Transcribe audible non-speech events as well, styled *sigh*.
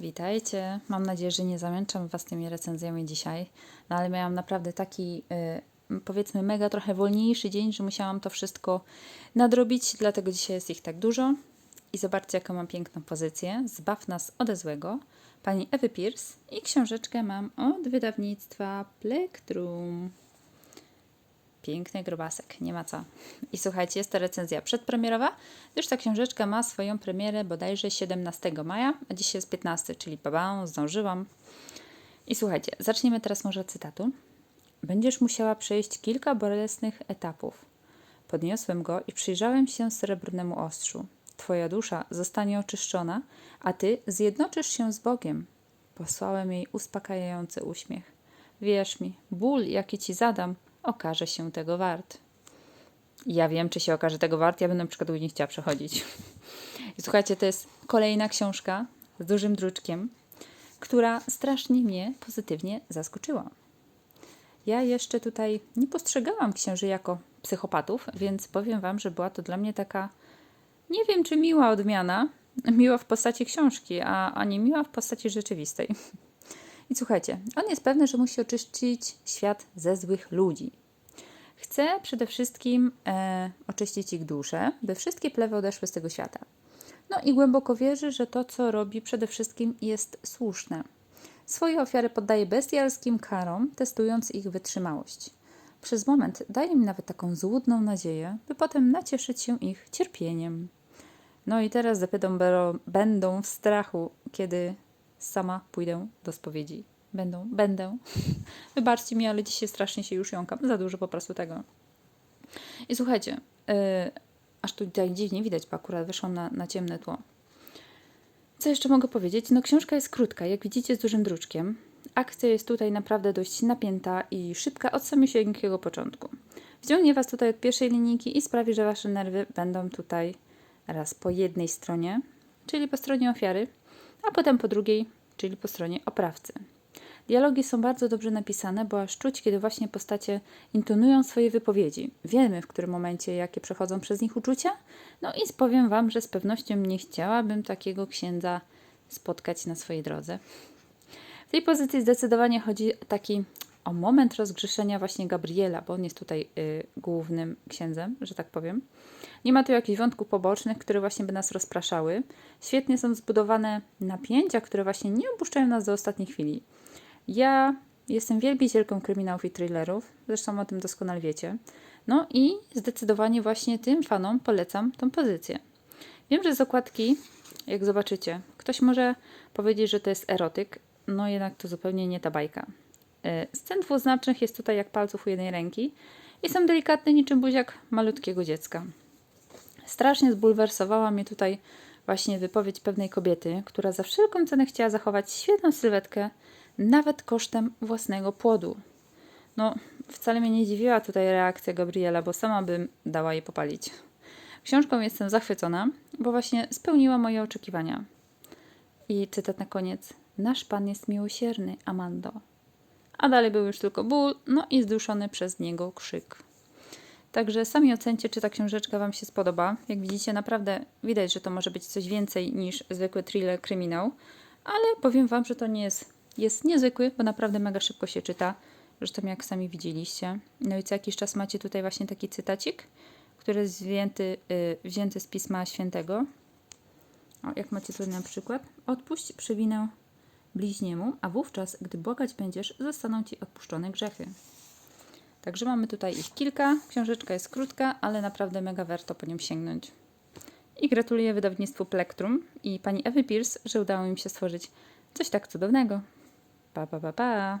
Witajcie. Mam nadzieję, że nie zamęczam Was tymi recenzjami dzisiaj, no ale miałam naprawdę taki, y, powiedzmy, mega trochę wolniejszy dzień, że musiałam to wszystko nadrobić, dlatego dzisiaj jest ich tak dużo. I zobaczcie, jaką mam piękną pozycję. Zbaw nas ode złego. Pani Ewy Pierce i książeczkę mam od wydawnictwa Plektrum. Piękny grobasek, nie ma co. I słuchajcie, jest to recenzja przedpremierowa, gdyż ta książeczka ma swoją premierę bodajże 17 maja, a dziś jest 15, czyli baba, zdążyłam. I słuchajcie, zaczniemy teraz może od cytatu. Będziesz musiała przejść kilka bolesnych etapów. Podniosłem go i przyjrzałem się srebrnemu ostrzu. Twoja dusza zostanie oczyszczona, a ty zjednoczysz się z Bogiem. Posłałem jej uspokajający uśmiech. Wierz mi, ból, jaki ci zadam, okaże się tego wart. Ja wiem, czy się okaże tego wart. Ja bym na przykład nie chciała przechodzić. *laughs* Słuchajcie, to jest kolejna książka z dużym druczkiem, która strasznie mnie pozytywnie zaskoczyła. Ja jeszcze tutaj nie postrzegałam księży jako psychopatów, więc powiem Wam, że była to dla mnie taka, nie wiem czy miła odmiana, miła w postaci książki, a, a nie miła w postaci rzeczywistej. *laughs* I słuchajcie, on jest pewny, że musi oczyścić świat ze złych ludzi. Chce przede wszystkim e, oczyścić ich duszę, by wszystkie plewy odeszły z tego świata. No i głęboko wierzy, że to, co robi, przede wszystkim jest słuszne. Swoje ofiary poddaje bestialskim karom, testując ich wytrzymałość. Przez moment daje mi nawet taką złudną nadzieję, by potem nacieszyć się ich cierpieniem. No i teraz zapytam, będą w strachu, kiedy sama pójdę do spowiedzi. Będą, będę. *laughs* Wybaczcie mi, ale dzisiaj strasznie się już jąkam. Za dużo po prostu tego. I słuchajcie, yy, aż tutaj dziwnie widać, bo akurat wyszłam na, na ciemne tło. Co jeszcze mogę powiedzieć? No książka jest krótka, jak widzicie z dużym druczkiem. Akcja jest tutaj naprawdę dość napięta i szybka od samego początku. Wciągnie Was tutaj od pierwszej linijki i sprawi, że Wasze nerwy będą tutaj raz po jednej stronie, czyli po stronie ofiary, a potem po drugiej, czyli po stronie oprawcy. Dialogi są bardzo dobrze napisane, bo aż czuć, kiedy właśnie postacie intonują swoje wypowiedzi. Wiemy, w którym momencie, jakie przechodzą przez nich uczucia. No i powiem Wam, że z pewnością nie chciałabym takiego księdza spotkać na swojej drodze. W tej pozycji zdecydowanie chodzi taki o moment rozgrzeszenia właśnie Gabriela, bo on jest tutaj y, głównym księdzem, że tak powiem. Nie ma tu jakichś wątków pobocznych, które właśnie by nas rozpraszały. Świetnie są zbudowane napięcia, które właśnie nie opuszczają nas do ostatniej chwili. Ja jestem wielbicielką kryminałów i thrillerów, zresztą o tym doskonale wiecie. No i zdecydowanie właśnie tym fanom polecam tą pozycję. Wiem, że z okładki, jak zobaczycie, ktoś może powiedzieć, że to jest erotyk, no jednak to zupełnie nie ta bajka. E, scen dwuznacznych jest tutaj jak palców u jednej ręki i są delikatne niczym buziak malutkiego dziecka. Strasznie zbulwersowała mnie tutaj właśnie wypowiedź pewnej kobiety, która za wszelką cenę chciała zachować świetną sylwetkę, nawet kosztem własnego płodu. No, wcale mnie nie dziwiła tutaj reakcja Gabriela, bo sama bym dała jej popalić. Książką jestem zachwycona, bo właśnie spełniła moje oczekiwania. I cytat na koniec. Nasz Pan jest miłosierny, Amando. A dalej był już tylko ból, no i zduszony przez niego krzyk. Także sami ocencie, czy ta książeczka Wam się spodoba. Jak widzicie, naprawdę widać, że to może być coś więcej niż zwykły thriller kryminał, ale powiem Wam, że to nie jest, jest niezwykły, bo naprawdę mega szybko się czyta. Zresztą jak sami widzieliście. No i co jakiś czas macie tutaj właśnie taki cytacik, który jest wzięty, yy, wzięty z Pisma Świętego. O, jak macie tutaj na przykład. Odpuść przewinę bliźniemu, a wówczas, gdy błagać będziesz, zostaną Ci odpuszczone grzechy. Także mamy tutaj ich kilka. Książeczka jest krótka, ale naprawdę mega warto po nią sięgnąć. I gratuluję wydawnictwu Plektrum i pani Ewy Pierce, że udało im się stworzyć coś tak cudownego. Pa, pa, pa, pa.